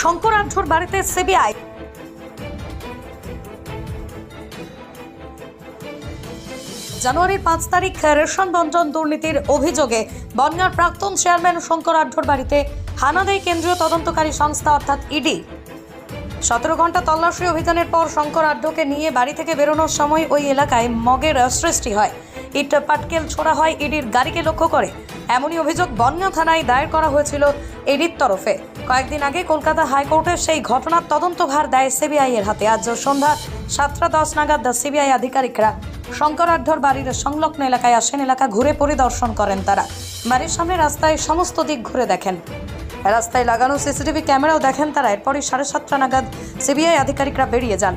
শঙ্করাঢ্যর বাড়িতে সিবিআই জানুয়ারির পাঁচ তারিখ রেশন বন্টন দুর্নীতির অভিযোগে বনগাঁর প্রাক্তন চেয়ারম্যান শঙ্কর আঢ্যর বাড়িতে হানা দেয় কেন্দ্রীয় তদন্তকারী সংস্থা, অর্থাৎ ইডি সতেরো ঘণ্টা তল্লাশি অভিযানের পর শঙ্কর আড্ডকে নিয়ে বাড়ি থেকে বেরোনোর সময় ওই এলাকায় মগের সৃষ্টি হয়। ইট পাটকেল ছোড়া হয় ইডির গাড়িকে লক্ষ্য করে। এমনই অভিযোগ বনগাঁ থানায় দায়ের করা হয়েছিল ইডির তরফে। কয়েকদিন আগে কলকাতা হাইকোর্টে সেই ঘটনার তদন্তভার দেয় সিবিআই এর হাতে। আজ সন্ধ্যা সাতটা দশ নাগাদ সিবিআই আধিকারিকরা শঙ্কর আঢ্যর বাড়ির সংলগ্ন এলাকায় আসেন, এলাকা ঘুরে পরিদর্শন করেন তারা। বাড়ির সামনে রাস্তায় সমস্ত দিক ঘুরে দেখেন। রাস্তায় লাগানো সিসিটিভি ক্যামেরাও দেখেন তারা। এরপরই সাড়ে সাতটা নাগাদ সিবিআই আধিকারিকরা বেরিয়ে যান।